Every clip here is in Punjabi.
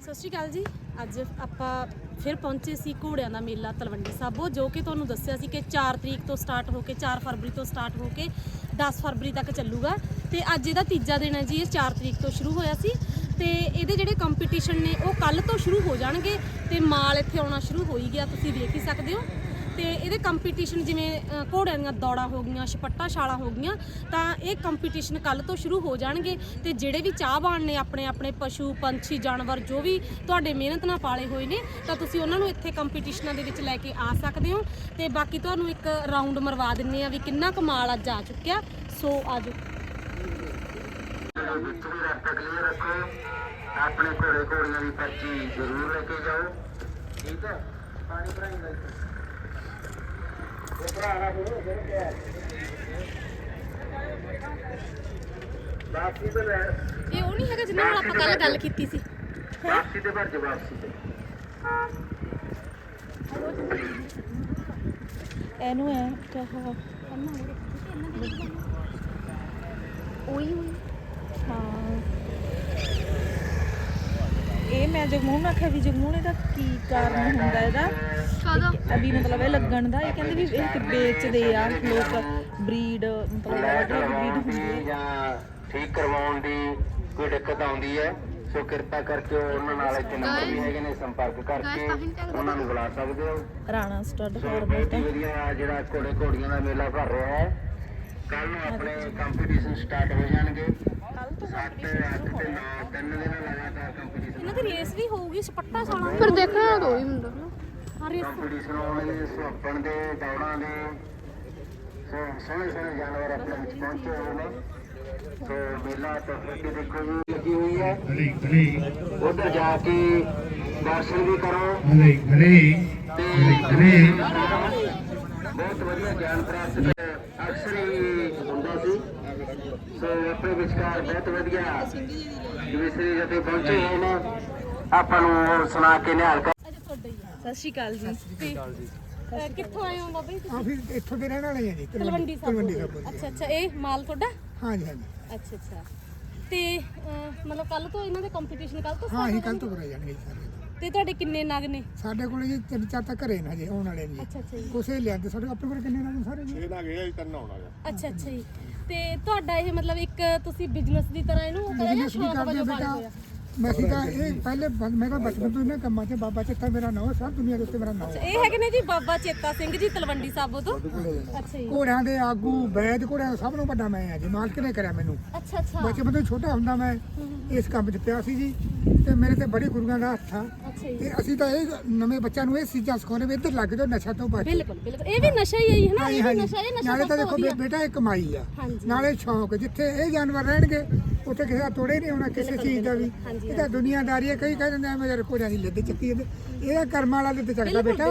ਸਤਿ ਸ਼੍ਰੀ ਅਕਾਲ ਜੀ। ਅੱਜ ਆਪਾਂ ਫਿਰ ਪਹੁੰਚੇ ਸੀ ਘੋੜਿਆਂ ਦਾ ਮੇਲਾ ਤਲਵੰਡੀ ਸਾਬੋ, ਜੋ ਕਿ ਤੁਹਾਨੂੰ ਦੱਸਿਆ ਸੀ ਕਿ 4 ਤਰੀਕ ਤੋਂ ਸਟਾਰਟ ਹੋ ਕੇ 4 ਫਰਵਰੀ ਤੋਂ ਸਟਾਰਟ ਹੋ ਕੇ 10 ਫਰਵਰੀ ਤੱਕ ਚੱਲੂਗਾ। ਤੇ ਅੱਜ ਇਹਦਾ ਤੀਜਾ ਦਿਨ ਹੈ ਜੀ, ਇਹ 4 ਤਰੀਕ ਤੋਂ ਸ਼ੁਰੂ ਹੋਇਆ ਸੀ। ਤੇ ਇਹਦੇ ਜਿਹੜੇ ਕੰਪੀਟੀਸ਼ਨ ਨੇ, ਉਹ ਕੱਲ ਤੋਂ ਸ਼ੁਰੂ ਹੋ ਜਾਣਗੇ ਤੇ ਮਾਲ ਇੱਥੇ ਆਉਣਾ ਸ਼ੁਰੂ ਹੋ ਹੀ ਗਿਆ, ਤੁਸੀਂ ਦੇਖ ਹੀ ਸਕਦੇ ਹੋ। ਤੇ ਇਹਦੇ ਕੰਪੀਟੀਸ਼ਨ ਜਿਵੇਂ ਘੋੜਿਆਂ ਦੀਆਂ ਦੌੜਾਂ ਹੋ ਗਈਆਂ, ਛਪੱਟਾ ਛਾਲਾਂ ਹੋ ਗਈਆਂ, ਤਾਂ ਇਹ ਕੰਪੀਟੀਸ਼ਨ ਕੱਲ ਤੋਂ ਸ਼ੁਰੂ ਹੋ ਜਾਣਗੇ ਤੇ ਜਿਹੜੇ ਵੀ ਚਾਹਵਾਨ ਨੇ ਆਪਣੇ ਆਪਣੇ ਪਸ਼ੂ, ਪੰਛੀ, ਜਾਨਵਰ, ਜੋ ਵੀ ਤੁਹਾਡੇ ਮਿਹਨਤ ਨਾਲ ਪਾਲੇ ਹੋਏ ਨੇ, ਤਾਂ ਤੁਸੀਂ ਉਹਨਾਂ ਨੂੰ ਇੱਥੇ ਕੰਪੀਟੀਸ਼ਨਾਂ ਦੇ ਵਿੱਚ ਲੈ ਕੇ ਆ ਸਕਦੇ ਹੋ। ਤੇ ਬਾਕੀ ਤੁਹਾਨੂੰ ਇੱਕ ਰਾਉਂਡ ਮਰਵਾ ਦਿੰਨੇ ਆ ਵੀ ਕਿੰਨਾ ਕਮਾਲ ਅੱਜ ਆ ਚੁੱਕਿਆ। ਸੋ, ਆਜੋ। ਆਪਣੇ ਘੋੜੇ ਘੋੜੀਆਂ ਦੀ ਪਰਚੀ ਜ਼ਰੂਰ ਲੈ ਕੇ ਜਾਓ। ਠੀਕ ਹੈ? ਪਾਣੀ ਭਰਾਈ ਲੈ ਕੇ ਇਹ ਭਰਾਣਾ ਫਿਰ ਫਿਰ ਕਿਆ ਵਾਪਸੀ ਤੇ ਲੈ ਇਹ ਉਹ ਨਹੀਂ ਹੈਗਾ ਜਿੰਨਾਂ ਨਾਲ ਆਪਾਂ ਕੱਲ ਗੱਲ ਕੀਤੀ ਸੀ। ਵਾਪਸੀ ਤੇ ਭਰ ਜਾ ਵਾਪਸੀ ਤੇ ਇਹਨੂੰ ਐ ਕਹਾ ਉਹੀ ਹਾਂ। ਇਹ ਮੈਂ ਜਗਮੂਨ ਆਖਿਆ ਵੀ ਜਗਮੂਨ ਇਹਦਾ ਕੀ ਕਾਰਨ ਹੁੰਦਾ ਇਹਦਾ? ਕਾਦਾ ਅਭੀ ਮਤਲਬ ਇਹ ਲੱਗਣ ਦਾ ਇਹ ਕਹਿੰਦੇ ਵੀ ਇਹ ਵੇਚਦੇ ਆ ਲੋਕ ਬਰੀਡ ਮਤਲਬ ਲਗਾਉਣ ਬਰੀਡ ਹੁੰਦੀ ਹੈ। ਜਾਂ ਠੀਕ ਕਰਵਾਉਣ ਦੀ ਕੋਈ ਦਿੱਕਤ ਆਉਂਦੀ ਹੈ ਸੋ ਕਿਰਪਾ ਕਰਕੇ ਉਹਨਾਂ ਨਾਲ ਇੱਥੇ ਨੰਬਰ ਵੀ ਹੈਗੇ ਨੇ ਸੰਪਰਕ ਕਰਕੇ ਉਹਨਾਂ ਨੂੰ ਬੁਲਾ ਸਕਦੇ ਹੋ। ਰਾਣਾ ਸਟੱਡ ਸੋ ਫਾਰਮ ਬਹੁਤ ਹੀ ਵਧੀਆ ਜਿਹੜਾ ਘੋੜੇ ਘੋੜੀਆਂ ਦਾ ਮੇਲਾ ਭਰ ਰਿਹਾ ਹੈ। ਕੱਲ ਨੂੰ ਆਪਣੇ ਕੰਪੀਟੀਸ਼ਨ ਸਟਾਰਟ ਹੋ ਜਾਣਗੇ। ਕੱਲ ਤੋਂ 7 8 ਤੇ 9 ਤਿੰਨ ਦਿਨ ਲਗਾਤਾਰ ਕੰਪੀਟੀਸ਼ਨ ਇਹਨਾਂ ਦੀ ਰੇਸ ਵੀ ਹੋਊਗੀ ਛਪੱਟਾ ਛਾਲਾਂ ਪਰ ਦੇਖਣਾ ਤਾਂ ਉਹੀ ਹੁੰਦਾ ਹਾਂ ਕੰਪੀਟੀਸ਼ਨ ਸੁਹਾਪਣ ਦੇ ਦੌੜਾਂ ਦੇ ਸੋ ਸੋਹਣੇ ਸੋਹਣੇ ਜਾਨਵਰ ਆਪਣੇ ਵਿੱਚ ਪਹੁੰਚੇ ਹੋਏ ਨੇ। ਸੋ ਮੇਲਾ ਤਸਵੀਰ ਦੇਖੋ ਜੀ ਲੱਗੀ ਹੋਈ ਹੈ। ਭਲੇ ਭਲੇ ਉਧਰ ਜਾ ਕੇ ਦਰਸ਼ਨ ਵੀ ਕਰੋ। ਭਲੇ ਭਲੇ ਤੇ ਭਲੇ ਬਹੁਤ ਵਧੀਆ ਗਿਆਨ ਪ੍ਰਾਪਤ ਅਕਸਰ ਹੀ ਹੁੰਦਾ ਸੀ। ਸੋ ਆਪਣੇ ਵਿਚਕਾਰ ਬਹੁਤ ਵਧੀਆ ਜਵੇਸਰੀ ਜਤੇ ਪਹੁੰਚੇ ਹੋਏ ਨੇ। ਆਪਾਂ ਨੂੰ ਸੁਣਾ ਕੇ ਨਿਹਾਲ ਕਰ ਅੱਜ ਤੁਹਾਡਾ ਹੀ ਆ ਸਤਿ ਸ਼੍ਰੀ ਅਕਾਲ ਜੀ। ਤੇ ਅ, ਕਿੱਥੋਂ ਆਏ ਹੋ ਬਾਬਾ ਜੀ ਤੁਸੀਂ? ਆ ਫਿਰ ਇੱਥੋਂ ਦੇ ਰਹਿਣ ਵਾਲੇ ਆ ਜੀ ਤਲਵੰਡੀ ਤਲਵੰਡੀ ਸਾਹਿਬ ਅੱਛਾ ਅੱਛਾ ਇਹ ਮਾਲ ਤੁਹਾਡਾ? ਹਾਂਜੀ ਹਾਂਜੀ। ਅੱਛਾ ਅੱਛਾ। ਤੇ ਅਹ, ਮਤਲਬ ਕੱਲ ਤੋਂ ਇਹਨਾਂ ਦੇ ਕੰਪੀਟੀਸ਼ਨ ਕੱਲ ਤੋਂ ਹਾਂ start ਅਸੀਂ ਹੋ ਕੱਲ? ਤੋਂ ਕਰਾਈ ਜਾਣਗੇ ਜੀ ਸਾਰੇ। ਤੇ ਤੁਹਾਡੇ ਕਿੰਨੇ ਨਗ ਨੇ? ਸਾਡੇ ਕੋਲ ਜੀ ਤਿੰਨ ਚਾਰ ਤਾਂ ਘਰੇ ਨਾ ਜੀ ਆਉਣ ਵਾਲੇ ਨੇ ਜੀ। ਅੱਛਾ ਅੱਛਾ ਜੀ। ਉਸੇ ਲਿਆਂਦੇ। ਸਾਡੇ ਆਪਣੇ ਕੋਲ ਕਿੰਨੇ ਨਾ ਸਾਰੇ ਜੀ? ਅੱਛਾ ਅੱਛਾ ਜੀ। ਤੇ ਤੁਹਾਡਾ ਇਹ ਮਤਲਬ ਇੱਕ ਤੁਸੀਂ ਬਿਜ਼ਨਸ ਦੀ ਤਰ੍ਹਾਂ ਇਹਨੂੰ ਕਰਿਆ ਜਾਂ ਬਿਜ਼ਨਸ ਵੀ ਸ਼ੌਕ ਕਰਦੇ ਵਜੋਂ ਬੇਟਾ। ਹੋਇਆ? ਮੈਂ ਸੀਗਾ ਇਹ ਪਹਿਲੇ ਬ- ਮੇਰਾ ਬਚਪਨ ਤੋਂ ਇਹਨਾਂ ਕੰਮਾਂ 'ਚ ਬਾਬਾ ਚਿੱਤਾ ਮੇਰਾ ਨਾਮ ਸਭ ਦੁਨੀਆ ਦੇ ਉੱਤੇ ਮੇਰਾ ਨਾਮ ਇਹ ਹੈਗੇ ਨੇ ਜੀ ਬਾਬਾ ਚੇਤਾ ਸਿੰਘ ਜੀ ਤਲਵੰਡੀ ਸਾਬੋ ਤੋਂ ਅੱਛਾ ਜੀ। ਘੋੜਿਆਂ ਦੇ ਆਗੂ ਬੈਦ ਘੋੜਿਆਂ ਦਾ ਸਭ ਨੂੰ ਵੱਡਾ ਮੈਂ ਆ ਜੀ ਮਾਲਕ ਨੇ ਕਰਿਆ ਮੈਨੂੰ। ਅੱਛਾ ਅੱਛਾ। ਬਚਪਨ ਤੋਂ ਛੋਟਾ ਹੁੰਦਾ ਮੈਂ ਇਸ ਕੰਮ 'ਚ ਪਿਆ ਸੀ ਜੀ ਤੇ ਮੇਰੇ ਤੇ ਬੜੀ ਗੁਰੂਆਂ ਦਾ ਹੱਥ ਆ। ਅੱਛਾ ਜੀ। ਤੇ ਅਸੀਂ ਤਾਂ ਇਹ ਨਵੇਂ ਬੱਚਿਆਂ ਨੂੰ ਇਹ ਚੀਜ਼ਾਂ ਸਿਖਾਉਂਦੇ ਵੀ ਇੱਧਰ ਲੱਗ ਜਾਓ ਨਸ਼ਾ ਤੋਂ ਬਚ। ਬਿਲਕੁਲ ਬਿਲਕੁਲ। ਇਹ ਵੀ ਨਸ਼ਾ ਹੀ ਹੈ ਹਾਂਜੀ ਇਹ ਵੀ ਨਸ਼ਾ ਇਹ ਨਸ਼ਾ ਨਾਲੇ ਤਾਂ ਸਭ ਤੋਂ ਦੇਖੋ ਵਧੀਆ। ਬੇਟਾ ਇਹ ਕਮਾਈ ਆ। ਹਾਂਜੀ। ਨਾਲੇ ਸ਼ੌਕ ਜਿੱਥੇ ਇਹ ਜਾਨਵਰ ਰਹਿਣਗੇ ਉੱਥੇ ਕਿਸੇ ਦਾ ਤੋੜੇ ਨਹੀਂ ਹੋਣਾ ਕਿਸੇ ਚੀਜ਼ ਦਾ ਵੀ। ਇਹ ਤਾਂ ਦੁਨੀਆਦਾਰੀ ਹੈ ਕਈ ਕਹਿ ਦਿੰਦੇ ਆ ਮੈਂ ਯਾਰ ਕੋੜਿਆਂ ਦੀ ਲੱਦ ਚੱਕੀ ਇਹਦੇ ਕਰਮ ਵਾਲਾ ਲੱਦ ਚੱਕਦਾ ਬੇਟਾ।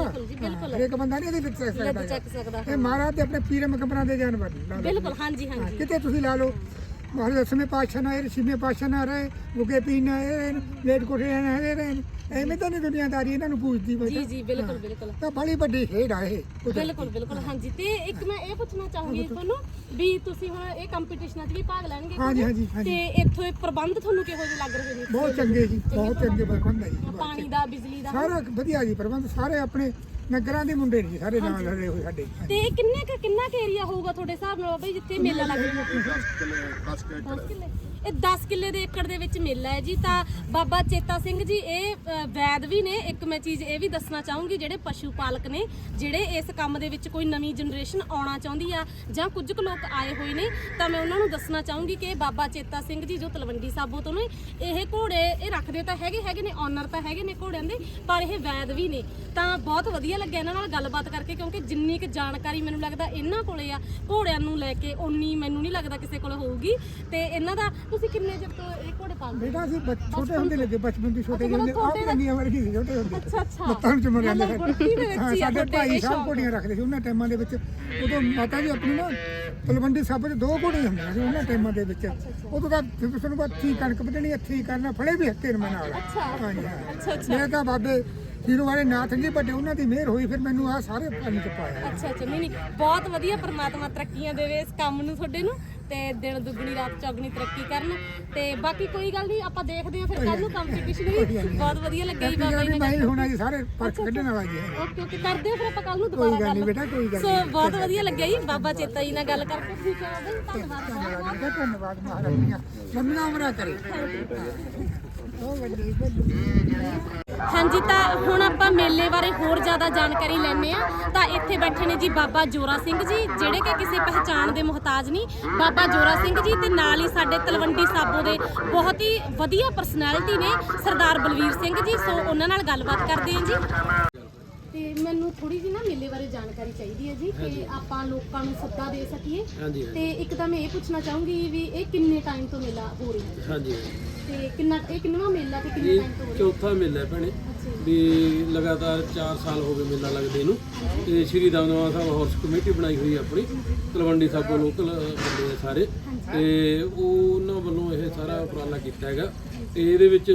ਹਰੇਕ ਬੰਦਾ ਨਹੀਂ ਇਹਦੀ ਲੱਦ ਚੱਕ ਸਕਦਾ ਇਹ ਮਹਾਰਾਜ ਦੇ ਆਪਣੇ ਪੀਰ ਮਕਬਰਾਂ ਦੇ ਜਾਨਵਰ। ਬਿਲਕੁਲ ਹਾਂਜੀ ਹਾਂਜੀ। ਕਿਤੇ ਤੁਸੀਂ ਲਾ ਲਓ ਮਹਾਰਾਜ ਦਸਵੇਂ ਪਾਤਸ਼ਾਹ ਨਾਲ ਇਹ ਛੇਵੇਂ ਪਾਤਸ਼ਾਹ ਨਾਲ ਰਹੇ ਮੁਕੇ ਪੀਣ ਨਾਲ ਇਹ ਰਹੇ ਲੇਟ ਕੋਠੇ ਨਾਲ ਇਹ ਰਹੇ ਐਵੇਂ ਤਾਂ ਨਹੀਂ ਦੁਨੀਆਦਾਰੀ ਇਹਨਾਂ ਨੂੰ ਪੂਜਦੀ ਜੀ ਬੇਟਾ ਜੀ ਬਿਲਕੁਲ ਬਿਲਕੁਲ। ਤਾਂ ਬੜੀ ਵੱਡੀ ਖੇਡ ਆ ਇਹ ਬਿਲਕੁਲ ਬਿਲਕੁਲ ਹਾਂਜੀ। ਤੇ ਇੱਕ ਮੈਂ ਇਹ ਪੁੱਛਣਾ ਚਾਹੂੰਗੀ ਤੁਹਾਨੂੰ ਵੀ ਤੁਸੀਂ ਹੁਣ ਇਹ ਕੰਪੀਟੀਸ਼ਨਾਂ 'ਚ ਵੀ ਭਾਗ ਲੈਣਗੇ ਹਾਂਜੀ? ਹਾਂਜੀ। ਤੇ ਇੱਥੋਂ ਇਹ ਪ੍ਰਬੰਧ ਤੁਹਾਨੂੰ ਕਿਹੋ ਜਿਹੇ ਲੱਗ ਰਹੇ ਨੇ? ਬਹੁਤ ਚੰਗੇ ਜੀ ਬਹੁਤ ਚੰਗੇ ਪ੍ਰਬੰਧ। ਹੈ ਜੀ ਪਾਣੀ ਦਾ ਬਿਜਲੀ ਦਾ। ਸਾਰਾ ਵਧੀਆ ਜੀ ਪ੍ਰਬੰਧ ਸਾਰੇ ਆਪਣੇ ਨਗਰਾਂ ਦੇ ਮੁੰਡੇ ਨੇ ਜੀ ਸਾਰੇ ਨਾਲ ਲੜੇ ਹੋਏ ਸਾਡੇ। ਤੇ ਇਹ ਕਿੰਨੇ ਕੁ ਕਿੰਨਾ ਕੁ ਏਰੀਆ ਹੋਊਗਾ ਤੁਹਾਡੇ ਹਿਸਾਬ ਨਾਲ ਬਈ ਜਿੱਥੇ ਮੇਲਾ ਲੱਗ ਰਿਹਾ? 10 ਕਿੱਲੇ ਇਹ 10 ਕਿੱਲੇ ਦੇ ਏਕੜ ਦੇ ਵਿੱਚ ਮੇਲਾ ਹੈ ਜੀ। ਤਾਂ ਬਾਬਾ ਚੇਤਾ ਸਿੰਘ ਜੀ ਇਹ ਅ, ਵੈਦ ਵੀ ਨੇ। ਇੱਕ ਮੈਂ ਚੀਜ਼ ਇਹ ਵੀ ਦੱਸਣਾ ਚਾਹੂੰਗੀ ਜਿਹੜੇ ਪਸ਼ੂ ਪਾਲਕ ਨੇ ਜਿਹੜੇ ਇਸ ਕੰਮ ਦੇ ਵਿੱਚ ਕੋਈ ਨਵੀਂ ਜਨਰੇਸ਼ਨ ਆਉਣਾ ਚਾਹੁੰਦੀ ਆ ਜਾਂ ਕੁਝ ਕੁ ਲੋਕ ਆਏ ਹੋਏ ਨੇ ਤਾਂ ਮੈਂ ਉਹਨਾਂ ਨੂੰ ਦੱਸਣਾ ਚਾਹੂੰਗੀ ਕਿ ਇਹ ਬਾਬਾ ਚੇਤਾ ਸਿੰਘ ਜੀ ਜੋ ਤਲਵੰਡੀ ਸਾਬੋ ਤੋਂ ਨੇ ਇਹ ਘੋੜੇ ਇਹ ਰੱਖਦੇ ਤਾਂ ਹੈਗੇ ਹੈਗੇ ਨੇ ਓਨਰ ਤਾਂ ਹੈਗੇ ਨੇ ਘੋੜਿਆਂ ਦੇ ਪਰ ਇਹ ਵੈਦ ਵੀ ਨੇ। ਤਾਂ ਬਹੁਤ ਵਧੀਆ ਲੱਗਿਆ ਇਹਨਾਂ ਨਾਲ ਗੱਲਬਾਤ ਕਰਕੇ ਕਿਉਂਕਿ ਜਿੰਨੀ ਕੁ ਜਾਣਕਾਰੀ ਮੈਨੂੰ ਲੱਗਦਾ ਇਹਨਾਂ ਕੋਲੇ ਆ ਘੋੜਿਆਂ ਨੂੰ ਲੈ ਕੇ ਉਨੀ ਮੈਨੂੰ ਨਹੀਂ ਲੱਗਦਾ ਕਿਸੇ ਕੋਲ ਹੋਊਗੀ। ਤੇ ਇਹਨਾਂ ਦਾ ਤੁਸੀਂ ਕਿੰਨੇ ਚਿਰ ਤੋਂ ਇਹ ਘੋੜੇ ਪਾਲਦੇ ਹੋ? ਬੇਟਾ ਬੱਚ- ਛੋਟੇ ਹੁੰਦੇ ਲੱਗੇ ਬਚਪਨ ਦੀ ਛੋਟੇ ਮਤਲਬ ਆਪ ਕੰਨੀਆਂ ਵਰਗੀ ਸੀ ਛੋਟੇ ਹੁੰਦੇ। ਅੱਛਾ ਅੱਛਾ। ਲੱਤਾਂ ਨੂੰ ਚੁੰਮ ਜਾਂਦੇ ਦੇ ਆ ਸਾਡੇ ਭਾਈ ਸਾਹਿਬ। ਘੋੜੀਆਂ ਰੱਖਦੇ ਸੀ। ਉਹਨਾਂ ਟਾਈਮਾਂ ਦੇ ਵਿੱਚ ਉਦੋਂ ਮਾਤਾ ਜੀ ਆਪਣੀ ਨਾ ਤਲਵੰਡੀ ਸਭ ਚ ਦੋ ਘੋੜੇ ਹੁੰਦੇ ਸੀ ਉਹਨਾਂ ਟਾਈਮਾਂ ਦੇ ਵਿੱਚ। ਉਦੋਂ ਤਾਂ ਫਿਰ ਤੁਹਾਨੂੰ ਬਾਅਦ ਠੀਕ ਕਣਕ ਵਧਣੀ ਹੱਥੀ ਕਰਨਾ ਫੜੇ ਵੀ ਹੱਥੇ ਰਮਨ ਨਾਲ। ਅੱਛਾ। ਅੱਛਾ ਮੇਰੇ ਤਾਂ ਬਾਬੇ ਹੀਰੋ ਵਾਲੇ ਨਾਥ ਜੀ ਵੱਡੇ ਉਹਨਾਂ ਦੀ ਮਿਹਰ ਹੋਈ ਫਿਰ ਮੈਨੂੰ ਆ ਸਾਰੇ ਪਾਣੀ ਚ ਪਾਇਆ। ਅੱਛਾ ਅੱਛਾ। ਨਹੀਂ ਨਹੀਂ ਬਹੁਤ ਵਧੀਆ ਪ੍ਰਮਾਤਮਾ ਤਰੱਕੀਆਂ ਦੇਵੇ ਇਸ ਕੰਮ ਨੂੰ ਤੁਹਾਡੇ ਨੂੰ। ਤੇ ਦਿਨ ਦੁੱਗਣੀ ਰਾਤ ਚੌਗਣੀ ਤਰੱਕੀ ਕਰਨ। ਤੇ ਬਾਕੀ ਕੋਈ ਗੱਲ ਨਹੀਂ ਆਪਾਂ ਦੇਖਦੇ ਹਾਂ ਫਿਰ ਕੱਲ ਨੂੰ ਕੰਪੀਟੀਸ਼ਨ ਵੀ। ਬਹੁਤ ਵਧੀਆ ਲੱਗਿਆ ਜੀ ਬਾਬਾ ਜੀ ਨੇ ਹੋਣਾ ਜੀ ਸਾਰੇ ਪਰਚ ਕੱਢਣ ਵਾਲਾ ਜੀ। ਓਕੇ ਓਕੇ ਕਰਦੇ ਹਾਂ ਫਿਰ ਆਪਾਂ ਕੱਲ ਨੂੰ ਦੁਬਾਰਾ ਗੱਲ ਨਹੀਂ ਬੇਟਾ ਕੋਈ ਗੱਲ ਸੋ ਬਹੁਤ ਵਧੀਆ ਲੱਗਿਆ ਜੀ ਬਾਬਾ ਚੇਤਾ ਜੀ ਨਾਲ ਗੱਲ ਕਰਕੇ। ਠੀਕ ਹੈ ਜੀ ਧੰਨਵਾਦ ਬੇਟਾ ਧੰਨਵਾਦ ਮਹਾਰਾਜ ਦੀਆਂ ਲੰਮੀਆਂ ਉਮਰਾਂ ਕਰੇ। ਉਹ ਵੱਡੀ ਵੱਡੀ। ਹਾਂਜੀ, ਤਾਂ ਹੁਣ ਆਪਾਂ ਮੇਲੇ ਬਾਰੇ ਹੋਰ ਜ਼ਿਆਦਾ ਜਾਣਕਾਰੀ ਲੈਣੇ ਆ ਤਾਂ ਇੱਥੇ ਬੈਠੇ ਨੇ ਜੀ ਬਾਬਾ ਜੋਰਾ ਸਿੰਘ ਜੀ, ਜਿਹੜੇ ਕਿ ਕਿਸੇ ਪਹਿਚਾਣ ਦੇ ਮੁਹਤਾਜ ਨਹੀਂ। ਬਾਬਾ ਜੋਰਾ ਸਿੰਘ ਜੀ ਤੇ ਨਾਲ ਹੀ ਸਾਡੇ ਤਲਵੰਡੀ ਸਾਬੋ ਦੇ ਬਹੁਤ ਹੀ ਵਧੀਆ ਪਰਸਨੈਲਿਟੀ ਨੇ ਸਰਦਾਰ ਬਲਵੀਰ ਸਿੰਘ ਜੀ, ਸੋ ਉਹਨਾਂ ਨਾਲ ਗੱਲਬਾਤ ਕਰਦੇ ਹਾਂ ਜੀ। ਤੇ ਮੈਨੂੰ ਥੋੜੀ ਜਿਹੀ ਨਾ ਮੇਲੇ ਬਾਰੇ ਜਾਣਕਾਰੀ ਚਾਹੀਦੀ ਹੈ ਜੀ ਕਿ ਆਪਾਂ ਲੋਕਾਂ ਨੂੰ ਸੱਦਾ ਦੇ ਸਕੀਏ। ਹਾਂਜੀ ਤੇ ਇੱਕ ਤਾਂ ਮੈਂ ਇਹ ਪੁੱਛਣਾ ਚਾਹੂੰਗੀ ਵੀ ਇਹ ਕਿੰਨੇ ਟਾਈਮ ਤੋਂ ਮੇਲਾ ਹੋ ਰਿਹਾ? ਹੈ ਹਾਂਜੀ। ਤੇ ਕਿੰਨਾ ਇਹ ਕਿੰਨਵਾ ਮੇਲਾ ਤੇ ਕਿੰਨੇ ਇਹ ਟਾਈਮ ਤੋਂ ਹੋ ਰਿਹਾ? ਚੌਥਾ ਮੇਲਾ ਹੈ ਭੈਣੇ। ਵੀ ਲਗਾਤਾਰ 4 ਸਾਲ ਹੋ ਗਏ ਮੇਲਾ ਲੱਗਦੇ ਨੂੰ ਤੇ ਸ਼੍ਰੀ ਦਮਦਮਾ ਸਾਹਿਬ ਹਾਰਸ ਕਮੇਟੀ ਬਣਾਈ ਹੋਈ ਆਪਣੀ ਤਲਵੰਡੀ ਸਾਬੋ ਲੋਕਲ ਬੰਦੇ ਸਾਰੇ। ਤੇ ਉਹ ਉਹਨਾਂ ਵੱਲੋਂ ਇਹ ਸਾਰਾ ਉਪਰਾਲਾ ਕੀਤਾ ਹੈਗਾ। ਤੇ ਇਹਦੇ ਵਿੱਚ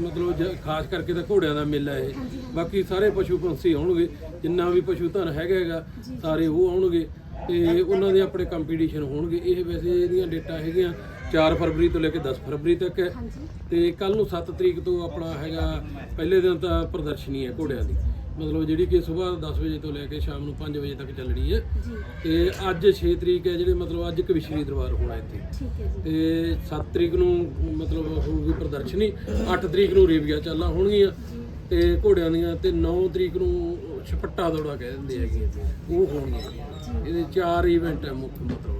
ਮਤਲਬ ਖਾਸ ਕਰਕੇ ਤਾਂ ਘੋੜਿਆਂ ਦਾ ਮੇਲਾ ਇਹ। ਬਾਕੀ ਸਾਰੇ ਪਸ਼ੂ ਪੰਛੀ ਆਉਣਗੇ ਜਿੰਨਾ ਵੀ ਪਸ਼ੂ ਧਨ ਹੈਗਾ ਹੈਗਾ ਸਾਰੇ ਉਹ ਆਉਣਗੇ। ਤੇ ਉਹਨਾਂ ਦੇ ਆਪਣੇ ਕੰਪੀਟੀਸ਼ਨ ਹੋਣਗੇ। ਇਹ ਵੈਸੇ ਇਹਦੀਆਂ ਡੇਟਾਂ ਹੈਗੀਆਂ 4 ਫਰਵਰੀ ਤੋਂ ਲੈ ਕੇ 10 ਫਰਵਰੀ ਤੱਕ ਹੈ। ਤੇ ਕੱਲ ਨੂੰ 7 ਤਰੀਕ ਤੋਂ ਆਪਣਾ ਹੈਗਾ ਪਹਿਲੇ ਦਿਨ ਤਾਂ ਪ੍ਰਦਰਸ਼ਨੀ ਹੈ ਘੋੜਿਆਂ ਦੀ। ਮਤਲਬ ਜਿਹੜੀ ਕਿ ਸਵੇਰ 10 ਵਜੇ ਤੋਂ ਲੈ ਕੇ ਸ਼ਾਮ ਨੂੰ 5 ਵਜੇ ਤੱਕ ਚੱਲਣੀ ਹੈ। ਤੇ ਅੱਜ 6 ਤਰੀਕ ਹੈ ਜਿਹੜੇ ਮਤਲਬ ਅੱਜ ਕਵਿਸ਼ਰੀ ਦਰਬਾਰ ਹੋਣਾ ਇੱਥੇ। ਤੇ 7 ਤਰੀਕ ਨੂੰ ਮਤਲਬ ਹੋਊਗੀ ਪ੍ਰਦਰਸ਼ਨੀ 8 ਤਰੀਕ ਨੂੰ ਰੇਵੀਆਂ ਚਾਲਾਂ ਹੋਣਗੀਆਂ। ਤੇ ਘੋੜਿਆਂ ਦੀਆਂ ਤੇ 9 ਤਰੀਕ ਨੂੰ ਛਪੱਟਾ ਦੌੜਾ ਕਹਿ ਦਿੰਦੇ ਹੈਗੇ। ਉਹ ਹੋਣਗੀਆਂ। ਇਹਦੇ ਚਾਰ ਇਵੈਂਟ ਹੈ ਮੁੱਖ ਮਤਲਬ।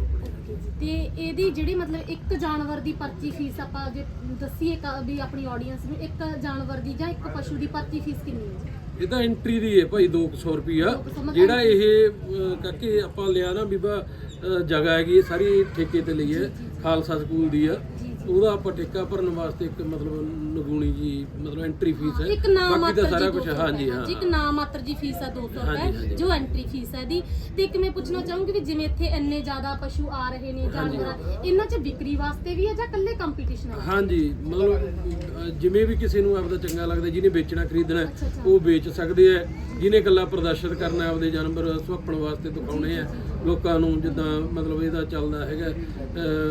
ਤੇ ਇਹਦੀ ਜਿਹੜੀ ਮਤਲਬ ਇੱਕ ਜਾਨਵਰ ਦੀ ਪਰਚੀ ਫੀਸ ਆਪਾਂ ਜੇ ਦੱਸੀਏ ਕ- ਵੀ ਆਪਣੀ ਆਡੀਅנס ਨੂੰ ਇੱਕ ਜਾਨਵਰ ਦੀ ਜਾਂ ਇੱਕ ਪਸ਼ੂ ਦੀ ਪਰਚੀ ਫੀਸ ਕਿੰਨੀ ਹੈ? ਇਹ ਤਾਂ ਐਂਟਰੀ ਦੀ ਹੈ ਭਾਈ 200 ਰੁਪਿਆ 200 ਮਤਲਬ ਜਿਹੜਾ ਇਹ ਅਹ, ਕਾਕੇ ਆਪਾਂ ਲਿਆ ਨਾ ਬੀਬਾ ਅਹ, ਜਗ੍ਹਾ ਹੈਗੀ ਇਹ ਸਾਰੀ ਠੇਕੇ ਤੇ ਲਈ ਹੈ ਖਾਲਸਾ ਸਕੂਲ ਦੀ ਆ। ਉਹਦਾ ਆਪਾਂ ਠੇਕਾ ਭਰਨ ਵਾਸਤੇ ਇੱਕ ਮਤਲਬ ਨਗੂਣੀ ਜੀ ਮਤਲਬ ਐਂਟਰੀ ਫੀਸ ਹੈ। ਇੱਕ ਨਾਮ ਬਾਕੀ ਮਾਤਰ ਤਾਂ ਸਾਰਾ ਕੁਝ 200 ਹਾਂਜੀ ਹਾਂ ਇੱਕ ਨਾਮ ਮਾਤਰ ਜੀ ਫੀਸ ਹੈ 200 ਰੁਪਏ ਜੋ ਐਂਟਰੀ ਫੀਸ ਹੈ ਦੀ ਤੇ ਇੱਕ ਮੈਂ ਪੁੱਛਣਾ ਚਾਹੂੰਗੀ ਵੀ ਜਿਵੇਂ ਇੱਥੇ ਇੰਨੇ ਜ਼ਿਆਦਾ ਪਸ਼ੂ ਆ ਰਹੇ ਨੇ ਜਾਨਵਰ ਇਹਨਾਂ 'ਚ ਵਿਕਰੀ ਵਾਸਤੇ ਵੀ ਹੈ ਜਾਂ ਇਕੱਲੇ ਕੰਪੀਟੀਸ਼ਨ ਹੈ? ਹਾਂਜੀ ਮਤਲਬ ਅਹ, ਜਿਵੇਂ ਵੀ ਕਿਸੇ ਨੂੰ ਆਪਦਾ ਚੰਗਾ ਲੱਗਦਾ ਜਿਹਨੇ ਵੇਚਣਾ ਖਰੀਦਣਾ ਹੈ, ਉਹ ਵੇਚ ਸਕਦੇ ਆ ਜਿਹਨੇ ਇਕੱਲਾ ਪ੍ਰਦਰਸ਼ਿਤ ਕਰਨਾ ਆਪਦੇ ਜਾਨਵਰ ਸੁਹਾਪਣ ਵਾਸਤੇ ਦਿਖਾਉਣੇ ਆ। ਲੋਕਾਂ ਨੂੰ ਜਿੱਦਾਂ ਮਤਲਬ ਇਹਦਾ ਚੱਲਦਾ ਹੈਗਾ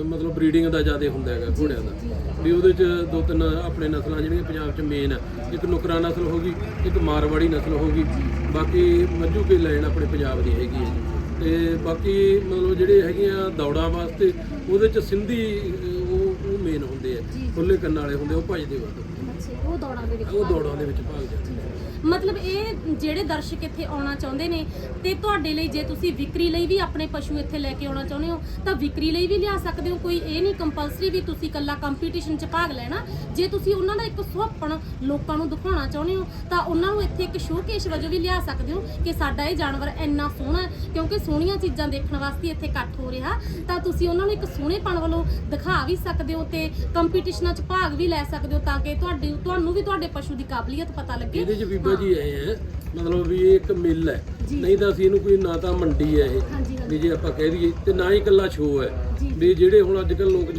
ਮਤਲਬ ਬਰੀਡਿੰਗ ਦਾ ਜ਼ਿਆਦਾ ਹੁੰਦਾ ਹੈਗਾ ਘੋੜਿਆਂ ਦਾ। ਵੀ ਉਹਦੇ ਚ ਦੋ ਤਿੰਨ ਆਪਣੇ ਨਸਲਾਂ ਜਿਹੜੀਆਂ ਪੰਜਾਬ ਚ ਮੇਨ ਆ। ਇੱਕ ਨੁਕਰਾ ਨਸਲ ਹੋ ਗਈ ਇੱਕ ਮਾਰਵਾੜੀ ਨਸਲ ਹੋ ਗਈ। ਬਾਕੀ ਮੱਝੂ ਕੇ ਲੈਣ ਆਪਣੇ ਪੰਜਾਬ ਦੀ ਹੈਗੀ ਹੈ ਤੇ ਬਾਕੀ ਮਤਲਬ ਜਿਹੜੇ ਹੈਗੀਆਂ ਦੌੜਾਂ ਵਾਸਤੇ ਉਹਦੇ ਚ ਸਿੰਧੀ ਉਹ ਉਹ ਮੇਨ ਹੁੰਦੇ ਆ। ਖੁੱਲੇ ਕੰਨ ਵਾਲੇ ਹੁੰਦੇ ਉਹ ਭਜਦੇ ਵੱਧ ਉਹ ਦੌੜਾਂ ਦੇ ਵਿੱਚ ਉਹ ਦੌੜਾਂ ਦੇ ਵਿੱਚ ਭਾਗ ਜਾਂਦੇ ਮਤਲਬ ਇਹ ਜਿਹੜੇ ਦਰਸ਼ਕ ਇੱਥੇ ਆਉਣਾ ਚਾਹੁੰਦੇ ਨੇ ਤੇ ਤੁਹਾਡੇ ਲਈ ਜੇ ਤੁਸੀਂ ਵਿਕਰੀ ਲਈ ਵੀ ਆਪਣੇ ਪਸ਼ੂ ਇੱਥੇ ਲੈ ਕੇ ਆਉਣਾ ਚਾਹੁੰਦੇ ਹੋ, ਤਾਂ ਵਿਕਰੀ ਲਈ ਵੀ ਲਿਆ ਸਕਦੇ ਹੋ। ਕੋਈ ਇਹ ਨਹੀਂ ਕੰਪਲਸਰੀ ਵੀ ਤੁਸੀਂ ਇਕੱਲਾ ਕੰਪੀਟੀਸ਼ਨ 'ਚ ਭਾਗ ਲੈਣਾ। ਜੇ ਤੁਸੀਂ ਉਹਨਾਂ ਦਾ ਇੱਕ ਸੁਹੱਪਣ ਲੋਕਾਂ ਨੂੰ ਦਿਖਾਉਣਾ ਚਾਹੁੰਦੇ ਹੋ, ਤਾਂ ਉਹਨਾਂ ਨੂੰ ਇੱਥੇ ਇੱਕ ਸ਼ੋਕੇਸ ਵਜੋਂ ਵੀ ਲਿਆ ਸਕਦੇ ਹੋ ਕਿ ਸਾਡਾ ਇਹ ਜਾਨਵਰ ਇੰਨਾ ਸੋਹਣਾ ਕਿਉਂਕਿ ਸੋਹਣੀਆਂ ਚੀਜ਼ਾਂ ਦੇਖਣ ਵਾਸਤੇ ਇੱਥੇ ਇਕੱਠ ਹੋ ਰਿਹਾ। ਤਾਂ ਤੁਸੀਂ ਉਹਨਾਂ ਨੂੰ ਇੱਕ ਸੋਹਣੇਪਣ ਵੱਲੋਂ ਦਿਖਾ ਵੀ ਸਕਦੇ ਹੋ ਤੇ ਕੰਪੀਟੀਸ਼ਨਾਂ 'ਚ ਭਾਗ ਵੀ ਲੈ ਸਕਦੇ ਹੋ ਤਾਂ ਕਿ ਤੁਹਾਡੇ, ਤੁਹਾਨੂੰ ਵੀ ਤੁਹਾਡੇ ਪਸ਼ੂ ਦੀ ਕਾਬਲੀਅਤ ਪਤਾ ਲੱਗੇ। ਇਹਦੇ ਚ ਬੀਬਾ ਜੀ ਆਏ ਹੈ। ਮਤਲਬ ਵੀ ਇਹ ਇੱਕ ਮਿੱਲ ਹੈ। ਨਹੀਂ ਤਾਂ ਅਸੀਂ ਇਹਨੂੰ ਕੋਈ ਨਾ ਤਾਂ ਮੰਡੀ ਹੈ ਇਹ। ਵੀ ਜੇ ਆਪਾਂ ਕਹਿ ਦਈਏ ਤੇ ਨਾ ਹੀ ਇਕੱਲਾ ਸ਼ੋਅ ਹੈ। ਵੀ ਜਿਹੜੇ ਹੁਣ ਅੱਜ ਕੱਲ ਲੋਕ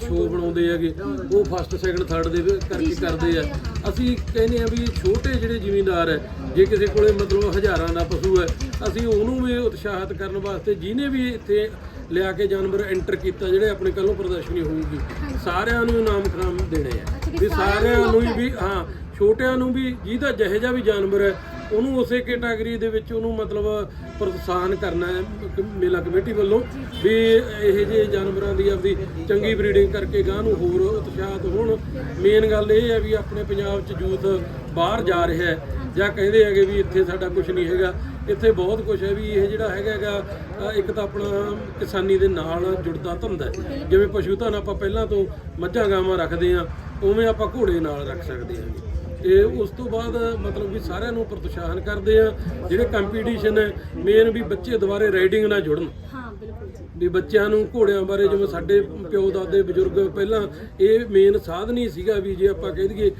ਸ਼ੋਅ ਬਣਾਉਂਦੇ ਹੈਗੇ ਉਹ ਫਸਟ ਸੈਕੰਡ ਥਰਡ ਦੇ ਕਰਕੇ ਕਰਦੇ ਆ। ਅਸੀਂ ਕਹਿੰਦੇ ਆ ਵੀ ਛੋਟੇ ਜਿਹੜੇ ਜ਼ਿਮੀਂਦਾਰ ਹੈ ਜੇ ਕਿਸੇ ਕੋਲੇ ਮਤਲਬ ਹਜ਼ਾਰਾਂ ਦਾ ਪਸ਼ੂ ਹੈ ਅਸੀਂ ਉਹਨੂੰ ਵੀ ਉਤਸ਼ਾਹਿਤ ਕਰਨ ਵਾਸਤੇ ਜਿਹਨੇ ਵੀ ਇੱਥੇ ਲਿਆ ਕੇ ਜਾਨਵਰ ਐਂਟਰ ਕੀਤਾ ਜਿਹੜੇ ਆਪਣੇ ਕੱਲੋਂ ਪ੍ਰਦਰਸ਼ਨੀ ਹੋਊਗੀ ਸਾਰਿਆਂ ਨੂੰ ਇਨਾਮ ਖਰਾਮ ਦੇਣੇ ਆ। ਵੀ ਸਾਰਿਆਂ ਨੂੰ ਹੀ। ਵੀ ਹਾਂ ਛੋਟਿਆਂ ਨੂੰ ਵੀ, ਜਿਹਦਾ ਜਿਹੇ ਜਿਹਾ ਵੀ ਜਾਨਵਰ ਹੈ, ਉਹਨੂੰ ਉਸੇ ਕੈਟਾਗਰੀ ਦੇ ਵਿੱਚ ਉਹਨੂੰ ਮਤਲਬ ਪ੍ਰੋਤਸਾਹਨ ਕਰਨਾ ਹੈ, ਕ- ਮੇਲਾ ਕਮੇਟੀ ਵੱਲੋਂ ਵੀ ਇਹ ਜਿਹੇ ਜਾਨਵਰਾਂ ਦੀ ਆਪਦੀ ਚੰਗੀ ਬਰੀਡਿੰਗ ਕਰਕੇ ਗਾਂ ਨੂੰ ਹੋਰ ਉਤਸ਼ਾਹਤ ਹੋਣ। ਮੇਨ ਗੱਲ ਇਹ ਹੈ ਵੀ ਆਪਣੇ ਪੰਜਾਬ 'ਚ ਯੂਥ ਬਾਹਰ ਜਾ ਰਿਹਾ ਹੈ, ਜਾਂ ਕਹਿੰਦੇ ਹੈਗੇ ਵੀ ਇੱਥੇ ਸਾਡਾ ਕੁਝ ਨਹੀਂ ਹੈਗਾ। ਇੱਥੇ ਬਹੁਤ ਕੁਝ ਹੈ ਵੀ ਇਹ ਜਿਹੜਾ ਹੈਗਾ ਹੈਗਾ ਇੱਕ ਤਾਂ ਆਪਣਾ ਕਿਸਾਨੀ ਦੇ ਨਾਲ ਜੁੜਦਾ ਧੰਦਾ ਜਿਵੇਂ ਪਸ਼ੂ ਧਨ ਆਪਾਂ ਪਹਿਲਾਂ ਤੋਂ ਮੱਝਾਂ ਗਾਵਾਂ ਰੱਖਦੇ ਆ ਉਵੇਂ ਆਪਾਂ ਘੋੜੇ ਨਾਲ ਰੱਖ ਸਕਦੇ ਹਾਂ ਤੇ ਉਸ ਤੋਂ ਬਾਅਦ ਮਤਲਬ ਵੀ ਸਾਰਿਆਂ ਨੂੰ ਪ੍ਰੋਤਸਾਹਨ ਕਰਦੇ ਆ ਜਿਹੜੇ ਕੰਪੀਟੀਸ਼ਨ ਹੈ ਮੇਨ ਵੀ ਬੱਚੇ ਦੁਬਾਰੇ ਰਾਈਡਿੰਗ ਨਾਲ ਜੁੜਨ। ਹਾਂ ਬਿਲਕੁਲ ਜੀ। ਵੀ ਬੱਚਿਆਂ ਨੂੰ ਘੋੜਿਆਂ ਬਾਰੇ ਜਿਵੇਂ ਸਾਡੇ ਪਿਓ ਦਾਦੇ ਬਜ਼ੁਰਗ ਪਹਿਲਾਂ ਇਹ ਮੇਨ ਸਾਧਨ ਹੀ ਸੀਗਾ ਵੀ ਜੇ ਆਪਾਂ ਕਹਿ ਦਈਏ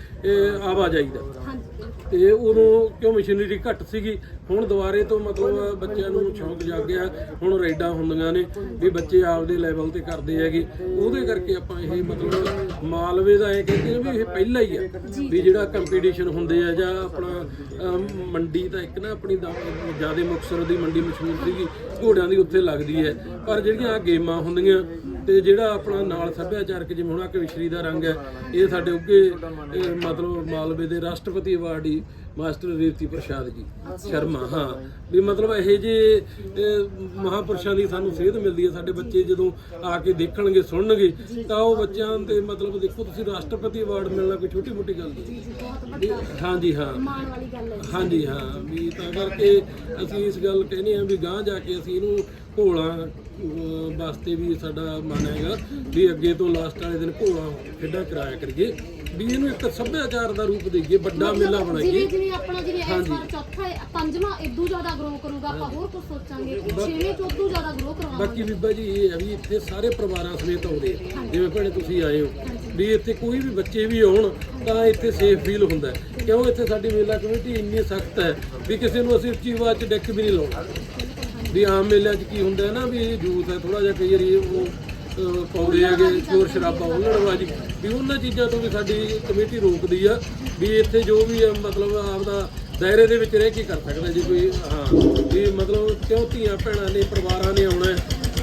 ਆਵਾਜਾਈ ਦਾ। ਤੇ ਉਦੋਂ ਕਿਉਂ ਮਸ਼ੀਨਰੀ ਘੱਟ ਸੀਗੀ? ਹੁਣ ਦੁਬਾਰੇ ਤੋਂ ਮਤਲਬ ਬੱਚਿਆਂ ਨੂੰ ਸ਼ੌਂਕ ਜਾਗ ਗਿਆ। ਹੁਣ ਰੇਡਾਂ ਹੁੰਦੀਆਂ ਨੇ ਵੀ ਬੱਚੇ ਆਪਦੇ ਲੈਵਲ ਤੇ ਕਰਦੇ ਹੈਗੇ। ਉਹਦੇ ਕਰਕੇ ਆਪਾਂ ਇਹ ਮਤਲਬ ਮਾਲਵੇ ਦਾ ਇਹ ਕਹਿੰਦੇ ਵੀ ਇਹ ਪਹਿਲਾ ਹੀ ਆ ਵੀ ਜਿਹੜਾ ਕੰਪੀਟੀਸ਼ਨ ਹੁੰਦੇ ਆ ਜਾਂ ਆਪਣਾ ਮੰਡੀ ਤਾਂ ਇੱਕ ਨਾ ਆਪਣੀ ਜ਼ਿਆਦਾ ਮੁਕਸਰ ਦੀ ਮੰਡੀ ਮਸ਼ਹੂਰ ਸੀਗੀ। ਘੋੜਿਆਂ ਦੀ ਉੱਥੇ ਲੱਗਦੀ ਹੈ। ਪਰ ਜਿਹੜੀਆਂ ਗੇਮਾਂ ਹੁੰਦੀਆਂ ਤੇ ਜਿਹੜਾ ਆਪਣਾ ਨਾਲ ਸੱਭਿਆਚਾਰਕ ਜਿਵੇਂ ਹੁਣ ਆ ਕਵਿਸ਼ਰੀ ਦਾ ਰੰਗ ਹੈ ਇਹ ਸਾਡੇ ਉੱਗੇ ਇਹ ਮਤਲਬ ਮਾਲਵੇ ਦੇ ਰਾਸ਼ਟਰਪਤੀ ਅਵਾਰਡੀ ਮਾਸਟਰ ਰੇਵਤੀ ਪ੍ਰਸ਼ਾਦ ਜੀ ਸ਼ਰਮਾ ਹਾਂ। ਵੀ ਮਤਲਬ ਇਹ ਜੇ ਮਹਾਪੁਰਸ਼ਾਂ ਦੀ ਸਾਨੂੰ ਸੇਧ ਮਿਲਦੀ ਹੈ ਸਾਡੇ ਬੱਚੇ ਜਦੋਂ ਆ ਕੇ ਦੇਖਣਗੇ ਸੁਣਨਗੇ ਤਾਂ ਉਹ ਬੱਚਿਆਂ ਤੇ ਮਤਲਬ ਦੇਖੋ ਤੁਸੀਂ ਰਾਸ਼ਟਰਪਤੀ ਅਵਾਰਡ ਮਿਲਣਾ ਕੋਈ ਛੋਟੀ ਮੋਟੀ ਗੱਲ ਨਹੀਂ। ਹਾਂਜੀ ਹਾਂ ਹੈ। ਹਾਂਜੀ ਹਾਂ। ਵੀ ਤਾਂ ਕਰਕੇ ਅਸੀਂ ਇਸ ਗੱਲ ਕਹਿੰਦੇ ਹਾਂ ਵੀ ਗਾਂ ਜਾ ਕੇ ਅਸੀਂ ਇਹਨੂੰ ਘੋਲਾਂ ਵਾਸਤੇ ਵੀ ਸਾਡਾ ਮਨ ਹੈਗਾ ਵੀ ਅੱਗੇ ਤੋਂ ਲਾਸਟ ਵਾਲੇ ਦਿਨ ਘੋਲਾਂ ਖੇਡਾਂ ਕਰਾਇਆ ਕਰੀਏ। ਵੀ ਇਹਨੂੰ ਇੱਕ ਸੱਭਿਆਚਾਰ ਦਾ ਰੂਪ ਦੇਈਏ ਵੱਡਾ ਮੇਲਾ ਜਿਵੇਂ ਬਣਾਈਏ। ਜਿਵੇਂ ਆਪਣਾ ਜਿਵੇਂ ਇਸ ਵਾਰ ਚੌਥਾ ਹੈ ਪੰਜਵਾਂ ਇਦੋਂ ਜ਼ਿਆਦਾ ਗਰੋ ਕਰੂਗਾ ਆਪਾਂ ਹੋਰ ਕੁਝ ਸੋਚਾਂਗੇ। ਛੇਵੇਂ ਚ ਉਦੋਂ ਜ਼ਿਆਦਾ ਗਰੋ ਕਰਵਾਵਾਂਗੇ ਬਾਕੀ ਬੀਬਾ ਜੀ ਇਹ ਹੈ ਵੀ ਇੱਥੇ ਸਾਰੇ ਪਰਿਵਾਰਾਂ ਸਮੇਤ ਆਉਂਦੇ ਆ। ਜਿਵੇਂ ਭੈਣੇ ਤੁਸੀਂ ਆਏ ਹੋ। ਵੀ ਇੱਥੇ ਕੋਈ ਵੀ ਬੱਚੇ ਵੀ ਆਉਣ ਤਾਂ ਇੱਥੇ ਸੇਫ ਫੀਲ ਹੁੰਦਾ। ਕਿਉਂ ਇੱਥੇ ਸਾਡੀ ਮੇਲਾ ਕਮੇਟੀ ਇੰਨੀ ਸਖਤ ਹੈ ਵੀ ਕਿਸੇ ਨੂੰ ਅਸੀਂ ਉੱਚੀ ਆਵਾਜ਼ 'ਚ ਡੈਕ ਵੀ ਨਹੀਂ ਲਾਉਣਾ? ਵੀ ਆਮ ਮੇਲਿਆਂ 'ਚ ਕੀ ਹੁੰਦਾ ਹੈ ਨਾ ਵੀ ਇਹ ਜੂਸ ਹੈ ਥੋੜਾ ਜਿਹਾ ਕਈ ਵਾਰੀ ਉਹ ਪਾਉਂਦੇ ਹੈਗੇ ਚੋਰ ਸ਼ਰਾਬਾ ਹੁੱਲੜਬਾਜੀ ਵੀ ਉਹਨਾਂ ਚੀਜ਼ਾਂ ਤੋਂ ਵੀ ਸਾਡੀ ਕਮੇਟੀ ਰੋਕਦੀ ਆ ਵੀ ਇੱਥੇ ਜੋ ਵੀ ਹੈ ਮਤਲਬ ਆਪਦਾ ਦਾਇਰੇ ਦੇ ਵਿੱਚ ਰਹਿ ਕੇ ਕਰ ਸਕਦਾ ਜੀ ਕੋਈ ਹਾਂ। ਵੀ ਮਤਲਬ ਕਿਉਂ ਧੀਆਂ ਭੈਣਾਂ ਨੇ ਪਰਿਵਾਰਾਂ ਨੇ ਆਉਣਾ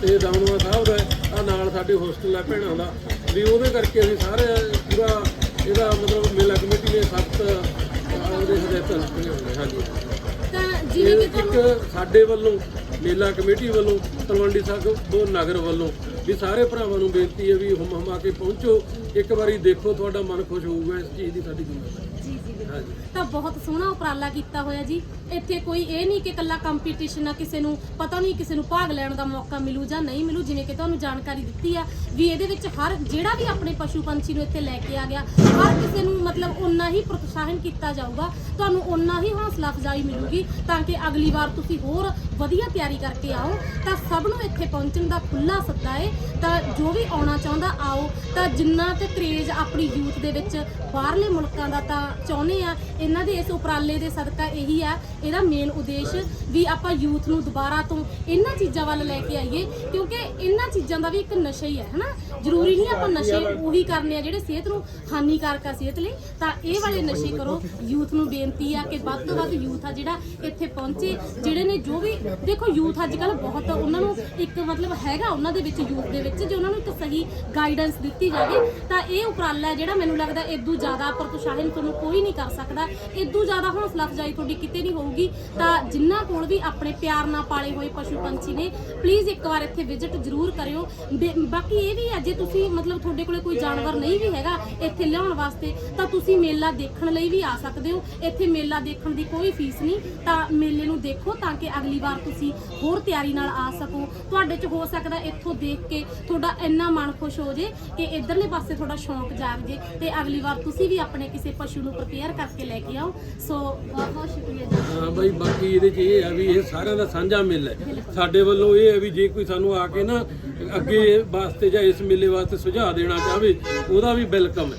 ਤੇ ਦਾਮਨਵਾ ਸਾਹਿਬ ਦਾ ਆ ਨਾਲ ਸਾਡੇ ਹੋਸਟਲ ਹੈ ਭੈਣਾਂ ਦਾ। ਵੀ ਉਹਦੇ ਕਰਕੇ ਅਸੀਂ ਸਾਰੇ ਪੂਰਾ ਇਹਦਾ ਮਤਲਬ ਮੇਲਾ ਕਮੇਟੀ ਨੇ ਸਖਤ ਉਹਦੇ ਹਦਾਇਤਾਂ ਦਿੱਤੀਆਂ ਹੋਈਆਂ ਹਾਂਜੀ। ਤਾਂ ਜਿਵੇਂ ਕਿ ਇੱਕ ਸਾਡੇ ਵੱਲੋਂ ਮੇਲਾ ਕਮੇਟੀ ਵੱਲੋਂ, ਤਲਵੰਡੀ ਸਾਹਿਬ, ਦੋ ਨਗਰ ਵੱਲੋਂ ਵੀ ਸਾਰੇ ਭਰਾਵਾਂ ਨੂੰ ਬੇਨਤੀ ਹੈ ਵੀ ਹਮ ਹਮਾ ਕੇ ਪਹੁੰਚੋ। ਇੱਕ ਵਾਰੀ ਦੇਖੋ, ਤੁਹਾਡਾ ਮਨ ਖੁਸ਼ ਹੋਊਗਾ ਇਸ ਚੀਜ਼ ਦੀ ਸਾਡੀ ਜ਼ਿੰਮੇਵਾਰੀ ਤਾਂ ਬਹੁਤ ਸੋਹਣਾ ਉਪਰਾਲਾ ਕੀਤਾ ਹੋਇਆ ਜੀ। ਇੱਥੇ ਕੋਈ ਇਹ ਨਹੀਂ ਕਿ ਇਕੱਲਾ ਕੰਪੀਟੀਸ਼ਨ ਆ, ਕਿਸੇ ਨੂੰ ਪਤਾ ਨਹੀਂ, ਕਿਸੇ ਨੂੰ ਭਾਗ ਲੈਣ ਦਾ ਮੌਕਾ ਮਿਲੂ ਜਾਂ ਨਹੀਂ ਮਿਲੂ, ਜਿਵੇਂ ਕਿ ਤੁਹਾਨੂੰ ਜਾਣਕਾਰੀ ਦਿੱਤੀ ਆ ਵੀ ਇਹਦੇ ਵਿੱਚ ਹਰ ਜਿਹੜਾ ਵੀ ਆਪਣੇ ਪਸ਼ੂ ਪੰਛੀ ਨੂੰ ਇੱਥੇ ਲੈ ਕੇ ਆ ਗਿਆ, ਹਰ ਕਿਸੇ ਨੂੰ ਮਤਲਬ ਓਨਾ ਹੀ ਪ੍ਰੋਤਸਾਹਨ ਕੀਤਾ ਜਾਊਗਾ, ਤੁਹਾਨੂੰ ਓਨਾ ਹੀ ਹੌਸਲਾ ਅਫਜ਼ਾਈ ਮਿਲੂਗੀ ਤਾਂ ਕਿ ਅਗਲੀ ਵਾਰ ਤੁਸੀਂ ਹੋਰ ਵਧੀਆ ਤਿਆਰੀ ਕਰਕੇ ਆਓ, ਤਾਂ ਸਭ ਨੂੰ ਇੱਥੇ ਪਹੁੰਚਣ ਦਾ ਖੁੱਲਾ ਸੱਦਾ ਹੈ ਤਾਂ ਜੋ ਵੀ ਆਉਣਾ ਚਾਹੁੰਦਾ, ਆਓ। ਤਾਂ ਜਿੰਨਾ ਤੇ ਕਰੇਜ਼ ਆਪਣੀ ਯੂਥ ਦੇ ਵਿੱਚ ਬਾਹਰਲੇ ਮੁਲਕਾਂ ਦਾ ਤਾਂ ਚਾਹੁੰਦੇ ਆ, ਇਹਨਾਂ ਦੇ ਇਸ ਉਪਰਾਲੇ ਦੇ ਸਦਕਾ ਇਹੀ ਆ। ਇਹਦਾ ਮੇਨ ਉਦੇਸ਼ ਵੀ ਆਪਾਂ ਯੂਥ ਨੂੰ ਦੁਬਾਰਾ ਤੋਂ ਇਹਨਾਂ ਚੀਜ਼ਾਂ ਵੱਲ ਲੈ ਕੇ ਆਈਏ, ਕਿਉਂਕਿ ਇਹਨਾਂ ਚੀਜ਼ਾਂ ਦਾ ਵੀ ਇੱਕ ਨਸ਼ਾ ਹੀ ਹੈ ਹਨਾ? ਜ਼ਰੂਰੀ ਨਹੀਂ ਆਪਾਂ ਨਸ਼ੇ ਉਹੀ ਕਰਨੇ ਆ ਜਿਹੜੇ ਸਿਹਤ ਨੂੰ ਹਾਨੀਕਾਰਕ ਆ ਸਿਹਤ ਲਈ। ਤਾਂ ਇਹ ਵਾਲੇ ਨਸ਼ੇ ਕਰੋ। ਯੂਥ ਨੂੰ ਬੇਨਤੀ ਆ ਕਿ ਵੱਧ ਤੋਂ ਵੱਧ ਯੂਥ ਆ ਜਿਹੜਾ ਇੱਥੇ ਪਹੁੰਚੇ। ਜਿਹੜੇ ਨੇ ਜੋ ਵੀ, ਦੇਖੋ ਯੂਥ ਅੱਜ ਕੱਲ ਬਹੁਤ ਉਹਨਾਂ ਨੂੰ ਇੱਕ ਮਤਲਬ ਹੈਗਾ ਉਹਨਾਂ ਦੇ ਵਿੱਚ, ਯੂਥ ਦੇ ਵਿੱਚ, ਜੇ ਉਹਨਾਂ ਨੂੰ ਇੱਕ ਸਹੀ ਗਾਈਡੈਂਸ ਦਿੱਤੀ ਜਾਵੇ, ਤਾਂ ਇਹ ਉਪਰਾਲਾ ਹੈ ਜਿਹੜਾ ਮੈਨੂੰ ਲੱਗਦਾ ਇਦੋਂ ਜ਼ਿਆਦਾ ਪ੍ਰਤੋਸ਼ਾਹਨ ਤੁਹਾਨੂੰ ਕੋਈ ਨਹੀਂ ਕਰ ਸਕਦਾ। ਇਦੋਂ ਜ਼ਿਆਦਾ ਹੌਸਲਾ ਅਫਜ਼ਾਈ ਤੁਹਾਡੀ ਕਿਤੇ ਨਹੀਂ ਹੋਊਗੀ। ਤਾਂ ਜਿਨ੍ਹਾਂ ਕੋਲ ਵੀ ਆਪਣੇ ਪਿਆਰ ਨਾਲ ਪਾਲੇ ਹੋਏ ਪਸ਼ੂ ਪੰਛੀ ਨੇ ਪਲੀਜ਼ ਇੱਕ ਵਾਰ ਇੱਥੇ ਵਿਜ਼ਿਟ ਜ਼ਰੂਰ ਕਰਿਓ। ਬੇ- ਬਾਕੀ ਇਹ ਵੀ ਹੈ ਜੇ ਤੁਸੀਂ ਮਤਲਬ ਤੁਹਾਡੇ ਕੋਲੇ ਕੋਈ ਜਾਨਵਰ ਨਹੀਂ ਵੀ ਹੈਗਾ ਇੱਥੇ ਲਿਆਉਣ ਵਾਸਤੇ ਤਾਂ ਤੁਸੀਂ ਮੇਲਾ ਦੇਖਣ ਲਈ ਵੀ ਆ ਸਕਦੇ ਹੋ। ਇੱਥੇ ਮੇਲਾ ਦੇਖਣ ਦੀ ਕੋਈ ਫੀਸ ਨਹੀਂ। ਤਾਂ ਮੇਲੇ ਨੂੰ ਦੇਖੋ ਤਾਂ ਕਿ ਅਗਲੀ ਵਾਰ ਤੁਸੀਂ ਹੋਰ ਤਿਆਰੀ ਨਾਲ ਆ ਸਕੋ। ਤੁਹਾਡੇ 'ਚ ਹੋ ਸਕਦਾ ਇੱਥੋਂ ਦੇਖ ਕੇ ਤੁਹਾਡਾ ਇੰਨਾ ਮਨ ਖੁਸ਼ ਹੋ ਜੇ ਕਿ ਇਧਰਲੇ ਪਾਸੇ ਤੁਹਾਡਾ ਸ਼ੌਂਕ ਜਾਗ ਜੇ ਤੇ ਅਗਲੀ ਵਾਰ ਤੁਸੀਂ ਵੀ ਆਪਣੇ ਕਿਸੇ ਪਸ਼ੂ ਨੂੰ ਪ੍ਰਪੇਅਰ ਕਰਕੇ ਲੈ ਕੇ ਆਓ। ਸੋ ਬਹੁਤ ਬਹੁਤ ਸ਼ੁਕਰੀਆ ਜੀ। ਹਾਂ ਬਾਈ ਬਾਕੀ ਇਹਦੇ 'ਚ ਇਹ ਹੈ ਵੀ ਇਹ ਸਾਰਿਆਂ ਦਾ ਸਾਂਝਾ ਮੇਲਾ ਹੈ। ਸਾਡੇ ਵੱਲੋਂ ਇਹ ਹੈ ਵੀ ਜੇ ਕੋਈ ਸਾਨੂੰ ਆ ਕੇ ਨਾ ਅੱਗੇ ਵਾਸਤੇ ਜਾਂ ਇਸ ਮੇਲੇ ਵਾਸਤੇ ਸੁਝਾਅ ਦੇਣਾ ਚਾਹਵੇ ਉਹਦਾ ਵੀ ਵੈਲਕਮ ਹੈ।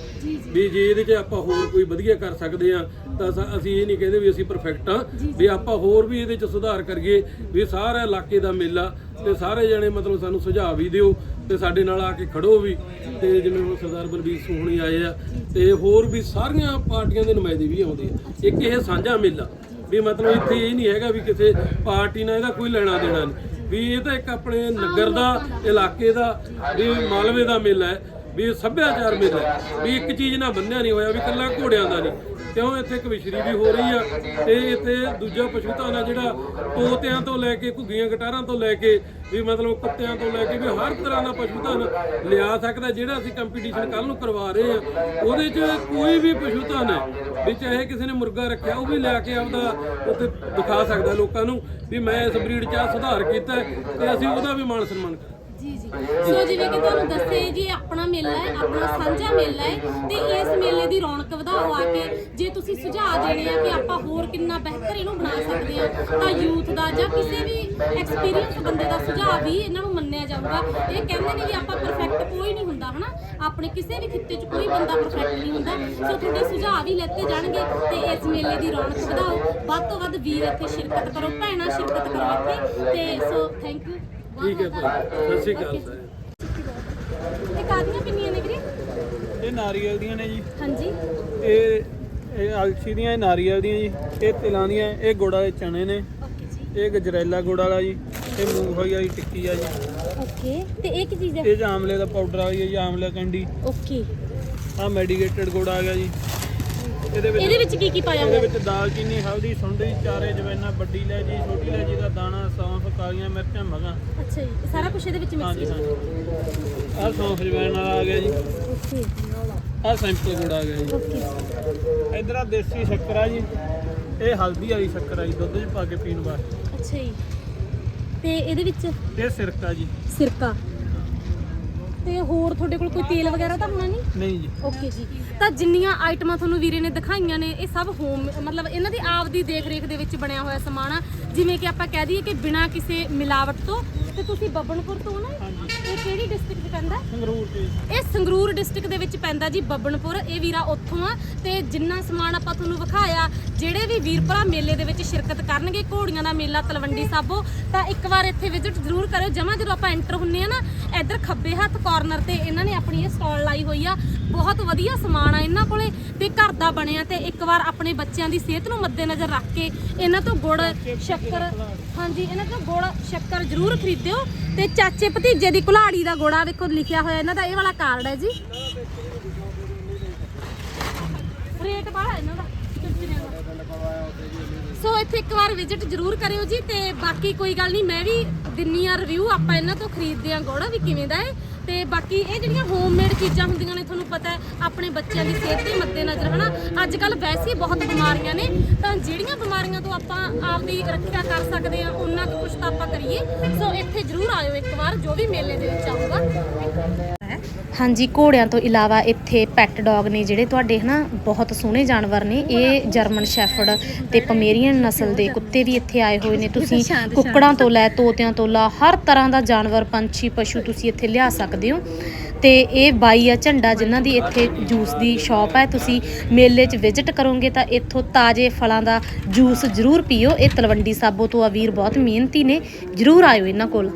ਵੀ ਜੇ ਇਹਦੇ 'ਚ ਆਪਾਂ ਹੋਰ ਕੋਈ ਵਧੀਆ ਕਰ ਸਕਦੇ ਆ ਤਾਂ ਅਸੀਂ ਇਹ ਨਹੀਂ ਕਹਿੰਦੇ ਵੀ ਅਸੀਂ ਪਰਫੈਕਟ ਆ ਵੀ ਆਪਾਂ ਹੋਰ ਵੀ ਇਹਦੇ 'ਚ ਸੁਧਾਰ ਕਰੀਏ ਵੀ ਸਾਰਾ ਇਲਾਕੇ ਦਾ ਮੇਲਾ ਤੇ ਸਾਰੇ ਜਣੇ ਮਤਲਬ ਸਾਨੂੰ ਸੁਝਾਅ ਵੀ ਦਿਓ ਤੇ ਸਾਡੇ ਨਾਲ ਆ ਕੇ ਖੜੋ ਵੀ। ਤੇ ਜਿਵੇਂ ਹੁਣ ਸਰਦਾਰ ਬਲਬੀਰ ਸੋਹਣੀ ਆਏ ਆ ਤੇ ਹੋਰ ਵੀ ਸਾਰੀਆਂ ਪਾਰਟੀਆਂ ਦੇ ਨੁਮਾਇੰਦੇ ਵੀ ਆਉਂਦੇ ਆ। ਇੱਕ ਇਹ ਸਾਂਝਾ ਮੇਲਾ। ਵੀ ਮਤਲਬ ਇੱਥੇ ਇਹ ਨਹੀਂ ਹੈਗਾ ਵੀ ਕਿਸੇ ਪਾਰਟੀ ਨਾਲ ਇਹਦਾ ਕੋਈ ਲੈਣਾ ਦੇਣਾ ਨਹੀਂ। ਵੀ ਇਹ ਤਾਂ ਇੱਕ ਆਪਣੇ ਨਗਰ ਦਾ, ਇਲਾਕੇ ਦਾ, ਵੀ ਮਾਲਵੇ ਦਾ ਮੇਲਾ ਹੈ, ਵੀ ਸੱਭਿਆਚਾਰ ਮੇਲਾ ਹੈ। ਵੀ ਇੱਕ ਚੀਜ਼ ਨਾਲ ਬੰਨਿਆ ਨਹੀਂ ਹੋਇਆ, ਵੀ ਇਕੱਲਾ ਘੋੜਿਆਂ ਦਾ ਨਹੀਂ। ਕਿਉਂ ਇੱਥੇ ਕਵਿਸ਼ਰੀ ਵੀ ਹੋ ਰਹੀ ਆ? ਤੇ ਇੱਥੇ ਦੂਜਾ ਪਸ਼ੂ ਧਨ ਆ ਜਿਹੜਾ ਤੋਤਿਆਂ ਤੋਂ ਲੈ ਕੇ, ਘੁੱਗੀਆਂ ਗਟਾਰਾਂ ਤੋਂ ਲੈ ਕੇ, ਵੀ ਮਤਲਬ ਕੁੱਤਿਆਂ ਤੋਂ ਲੈ ਕੇ ਵੀ ਹਰ ਤਰ੍ਹਾਂ ਦਾ ਪਸ਼ੂ ਧਨ ਲਿਆ ਸਕਦਾ, ਜਿਹੜਾ ਅਸੀਂ ਕੰਪੀਟੀਸ਼ਨ ਕੱਲ ਨੂੰ ਕਰਵਾ ਰਹੇ ਆ। ਉਹਦੇ 'ਚ ਕੋਈ ਵੀ ਪਸ਼ੂ ਧਨ ਹੈ, ਵੀ ਚਾਹੇ ਕਿਸੇ ਨੇ ਮੁਰਗਾ ਰੱਖਿਆ, ਉਹ ਵੀ ਲਿਆ ਕੇ ਆਪਦਾ ਉੱਥੇ ਦਿਖਾ ਸਕਦਾ ਲੋਕਾਂ ਨੂੰ, ਵੀ ਮੈਂ ਇਸ ਬਰੀਡ 'ਚ ਆਹ ਸੁਧਾਰ ਕੀਤਾ ਹੈ ਤੇ ਅਸੀਂ ਉਹਦਾ ਵੀ ਮਾਣ ਸਨਮਾਨ ਜੀ ਜੀ। ਸੋ ਜਿਵੇਂ ਕਿ ਤੁਹਾਨੂੰ ਦੱਸਿਆ ਜੀ, ਆਪਣਾ ਮੇਲਾ ਹੈ, ਆਪਣਾ ਸਾਂਝਾ ਮੇਲਾ ਹੈ ਤੇ ਇਸ ਮੇਲੇ ਦੀ ਰੌਣਕ ਵਧਾਓ ਆ ਕੇ ਜੇ ਤੁਸੀਂ ਸੁਝਾਅ ਦੇਣੇ ਆ ਕਿ ਆਪਾਂ ਹੋਰ ਕਿੰਨਾ ਬਿਹਤਰ ਇਹਨੂੰ ਬਣਾ ਸਕਦੇ ਆ, ਤਾਂ ਯੂਥ ਦਾ ਜਾਂ ਕਿਸੇ ਵੀ ਐਕਸਪੀਰੀਅੰਸ ਬੰਦੇ ਦਾ ਸੁਝਾਅ ਵੀ ਇਹਨਾਂ ਨੂੰ ਮੰਨਿਆ ਜਾਊਗਾ। ਇਹ ਕਹਿੰਦੇ ਨੇ ਵੀ ਆਪਾਂ ਪਰਫੈਕਟ ਕੋਈ ਨਹੀਂ ਹੁੰਦਾ, ਹਨਾ? ਆਪਣੇ ਕਿਸੇ ਵੀ ਖਿੱਤੇ 'ਚ ਕੋਈ ਬੰਦਾ ਪਰਫੈਕਟ ਨਹੀਂ ਹੁੰਦਾ। ਸੋ ਤੁਹਾਡੇ ਸੁਝਾਅ ਵੀ ਲੈਤੇ ਜਾਣਗੇ ਤੇ ਇਸ ਮੇਲੇ ਦੀ ਰੌਣਕ ਵਧਾਓ। ਵੱਧ ਤੋਂ ਵੱਧ ਵੀਰ ਇੱਥੇ ਸ਼ਿਰਕਤ ਕਰੋ, ਭੈਣਾਂ ਸ਼ਿਰਕਤ ਕਰੋ ਇੱਥੇ। ਤੇ ਸੋ ਥੈਂਕ ਯੂ ਠੀਕ ਹੈ ਭਾਈ ਸਤਿ ਸ਼੍ਰੀ ਅਕਾਲ ਸਰ। ਇਹ ਕਾਦੀਆਂ ਪਿੰਨੀਆਂ ਨੇ ਵੀਰੇ? ਇਹ ਨਾਰੀਅਲ ਦੀਆਂ ਨੇ ਜੀ। ਹਾਂਜੀ। ਇਹ ਇਹ ਅਲਸੀ ਦੀਆਂ ਇਹ ਨਾਰੀਅਲ ਦੀਆਂ ਜੀ। ਇਹ ਤਿਲਾਂ ਦੀਆਂ ਇਹ ਗੁੜ ਵਾਲੇ ਚਨੇ ਨੇ। ਓਕੇ ਜੀ। ਇਹ ਗਜਰੇਲਾ ਗੁੜ ਵਾਲਾ ਜੀ। ਇਹ ਮੂੰਗਫਲੀ ਵਾਲੀ ਟਿੱਕੀ ਆ ਜੀ। ਓਕੇ। ਤੇ ਇਹ ਕੀ ਚੀਜ਼ ਹੈ? ਇਹ ਆਮਲੇ ਦਾ ਪਾਊਡਰ ਆ ਗਿਆ ਜੀ ਆਮਲਾ ਕੈਂਡੀ। ਓਕੇ। ਆ ਮੈਡੀਕੇਟਡ ਗੁੜ ਆ ਗਿਆ ਜੀ। ਇਹਦੇ ਵਿੱਚ ਕੀ ਕੀ ਪਾਇਆ ਇਹਦੇ ਹੋਇਆ ਵਿੱਚ ਦਾਲਚੀਨੀ ਹਲਦੀ ਸੁੰਡੀ ਚਾਰੇ ਜਵੈਨਾ ਵੱਡੀ ਇਲਾਇਚੀ ਛੋਟੀ ਇਲਾਇਚੀ ਦਾ ਦਾਣਾ ਸੌਂਫ ਕਾਲੀਆਂ ਮਿਰਚਾਂ ਮਗਾਂ ਅੱਛਾ ਜੀ ਇਹ ਸਾਰਾ ਕੁਝ ਇਹਦੇ ਵਿੱਚ ਮਿਕਸ ਹਾਂਜੀ ਹਾਂਜੀ। ਆ ਸੌਂਫ ਜਵੈਨ ਵਾਲਾ ਆ ਗਿਆ ਜੀ। ਓਕੇ। ਆ ਸਿੰਪਲ ਗੁੜ ਆ ਗਿਆ ਜੀ। ਓਕੇ। ਇਧਰ ਆ ਦੇਸੀ ਸ਼ੱਕਰ ਆ ਜੀ। ਇਹ ਹਲਦੀ ਵਾਲੀ ਸ਼ੱਕਰ ਆ ਜੀ ਦੁੱਧ 'ਚ ਪਾ ਕੇ ਪੀਣ ਵਾਸਤੇ। ਅੱਛਾ ਜੀ। ਤੇ ਇਹਦੇ ਵਿੱਚ? ਇਹ ਸਿਰਕਾ ਜੀ। ਸਿਰਕਾ। ਤੇ ਹੋਰ ਤੁਹਾਡੇ ਕੋਲ ਕੋਈ ਤੇਲ ਵਗੈਰਾ ਤਾਂ ਹੋਣਾ ਨਹੀਂ? ਨਹੀਂ ਜੀ। ਓਕੇ ਜੀ। ਤਾਂ ਜਿੰਨੀਆਂ ਆਈਟਮਾਂ ਤੁਹਾਨੂੰ ਵੀਰੇ ਨੇ ਦਿਖਾਈਆਂ ਨੇ ਇਹ ਸਭ ਹੋਮ ਮਤਲਬ ਇਹਨਾਂ ਦੀ ਆਪ ਦੀ ਦੇਖ ਰੇਖ ਦੇ ਵਿੱਚ ਬਣਿਆ ਹੋਇਆ ਸਮਾਨ ਆ। ਜਿਵੇਂ ਕਿ ਆਪਾਂ ਕਹਿ ਦਈਏ ਕਿ ਬਿਨਾਂ ਕਿਸੇ ਮਿਲਾਵਟ ਤੋਂ ਤੇ ਤੁਸੀਂ ਬੱਬਨਪੁਰ ਤੋਂ ਨਾ ਇਹ ਕਿਹੜੀ ਡਿਸਟ੍ਰਿਕਟ ਪੈਂਦਾ? ਸੰਗਰੂਰ ਤੇ ਇਹ ਸੰਗਰੂਰ ਡਿਸਟ੍ਰਿਕਟ ਦੇ ਵਿੱਚ ਪੈਂਦਾ ਜੀ ਬੱਬਨਪੁਰ ਇਹ ਵੀਰਾ ਉੱਥੋਂ ਆ ਤੇ ਜਿੰਨਾ ਸਮਾਨ ਆਪਾਂ ਤੁਹਾਨੂੰ ਵਿਖਾਇਆ ਜਿਹੜੇ ਵੀ ਵੀਰ ਭਰਾ ਮੇਲੇ ਦੇ ਵਿੱਚ ਸ਼ਿਰਕਤ ਕਰਨਗੇ ਘੋੜੀਆਂ ਦਾ ਮੇਲਾ ਤਲਵੰਡੀ ਸਾਬੋ ਤਾਂ ਇੱਕ ਵਾਰ ਇੱਥੇ ਵਿਜ਼ਿਟ ਜ਼ਰੂਰ ਕਰਿਓ। ਜਮਾ ਜਦੋਂ ਆਪਾਂ ਐਂਟਰ ਹੁੰਨੇ ਆ ਨਾ ਇੱਧਰ ਖੱਬੇ ਹੱਥ ਕਾਰਨਰ ਤੇ ਇਹਨਾਂ ਨੇ ਆਪਣੀ ਇਹ ਸਟਾਲ ਲਾਈ ਹੋਈ ਆ। ਬਹੁਤ ਵਧੀਆ ਸਮਾਨ ਆ ਇਹਨਾਂ ਕੋਲੇ ਤੇ ਘਰ ਦਾ ਬਣਿਆ ਤੇ ਇੱਕ ਵਾਰ ਆਪਣੇ ਬੱਚਿਆਂ ਦੀ ਸਿਹਤ ਨੂੰ ਮੱਦੇਨਜ਼ਰ ਰੱਖ ਕੇ ਇਹਨਾਂ ਤੋਂ ਗੁੜ, ਸ਼ੱਕਰ, ਹਾਂਜੀ, ਇਹਨਾਂ ਤੋਂ ਗੁੜ, ਸ਼ੱਕਰ ਜ਼ਰੂਰ ਖਰੀਦਿਓ ਤੇ ਚਾਚੇ ਭਤੀਜੇ ਦੀ ਕੁਲਾੜੀ ਦਾ ਗੋੜਾ ਵੇਖੋ ਲਿਖਿਆ ਹੋਇਆ, ਇਹਨਾਂ ਦਾ ਇਹ ਵਾਲਾ ਕਾਰਡ ਹੈ ਜੀ। ਰੇਟ ਬਾਹਲਾ ਇਹਨਾਂ ਦਾ। ਸੋ ਇੱਥੇ ਇੱਕ ਵਾਰ ਵਿਜ਼ਿਟ ਜ਼ਰੂਰ ਕਰਿਓ ਜੀ ਤੇ ਬਾਕੀ ਕੋਈ ਗੱਲ ਨਹੀਂ, ਮੈਂ ਵੀ ਦਿੰਨੀ ਆ ਰਿਵਿਊ ਆਪਾਂ ਇਹਨਾਂ ਤੋਂ ਖਰੀਦਦੇ ਆ ਗੋੜਾ, ਵੀ ਕਿਵੇਂ ਦਾ ਹੈ। ਤੇ ਬਾਕੀ ਇਹ ਜਿਹੜੀਆਂ ਹੋਮਮੇਡ ਚੀਜ਼ਾਂ ਹੁੰਦੀਆਂ ਨੇ, ਤੁਹਾਨੂੰ ਪਤਾ ਹੈ, ਆਪਣੇ ਬੱਚਿਆਂ ਦੀ ਸਿਹਤ ਦੇ ਮੱਦੇਨਜ਼ਰ, ਹਨਾ? ਅੱਜ ਕੱਲ ਵੈਸੇ ਹੀ ਬਹੁਤ ਬਿਮਾਰੀਆਂ ਨੇ, ਤਾਂ ਜਿਹੜੀਆਂ ਬਿਮਾਰੀਆਂ ਤੋਂ ਆਪਾਂ ਆਪਦੀ ਰੱਖਿਆ ਕਰ ਸਕਦੇ ਆ ਉਹਨਾਂ ਕੁ ਕੁਛ ਤਾਂ ਆਪਾਂ ਕਰੀਏ। ਸੋ ਇੱਥੇ ਜ਼ਰੂਰ ਆਇਓ ਇੱਕ ਵਾਰ, ਜੋ ਵੀ ਮੇਲੇ ਦੇ ਵਿੱਚ ਆਊਗਾ। ਹਾਂਜੀ, ਘੋੜਿਆਂ ਤੋਂ ਇਲਾਵਾ ਇੱਥੇ ਪੈਟ ਡੌਗ ਨੇ ਜਿਹੜੇ ਤੁਹਾਡੇ ਹਨਾ, ਬਹੁਤ ਸੋਹਣੇ ਜਾਨਵਰ ਨੇ। ਇਹ ਜਰਮਨ ਸ਼ੈਫਰਡ ਤੇ ਪਮੇਰੀਅਨ ਨਸਲ ਦੇ ਕੁੱਤੇ ਵੀ ਇੱਥੇ ਆਏ ਹੋਏ ਨੇ। ਤੁਸੀਂ ਕੁੱਕੜਾਂ ਤੋਂ ਲੈ ਤੋਤਿਆਂ ਤੋਂ ਲਾ ਹਰ ਤਰ੍ਹਾਂ ਦਾ ਜਾਨਵਰ, ਪੰਛੀ, ਪਸ਼ੂ ਤੁਸੀਂ ਇੱਥੇ ਲਿਆ ਸਕਦੇ ਹੋ। ਤੇ ਇਹ ਬਾਈ ਆ ਝੰਡਾ ਜਿਨ੍ਹਾਂ ਦੀ ਇੱਥੇ ਜੂਸ ਦੀ ਸ਼ਾਪ ਹੈ। ਤੁਸੀਂ ਮੇਲੇ 'ਚ ਵਿਜ਼ਿਟ ਕਰੋਗੇ ਤਾਂ ਇੱਥੋਂ ਤਾਜ਼ੇ ਫਲਾਂ ਦਾ ਜੂਸ ਜ਼ਰੂਰ ਪੀਓ। ਇਹ ਤਲਵੰਡੀ ਸਾਬੋ ਤੋਂ ਆ ਵੀਰ ਬਹੁਤ ਮਿਹਨਤੀ ਨੇ। ਜ਼ਰੂਰ ਆਇਓ ਇਹਨਾਂ ਕੋਲ।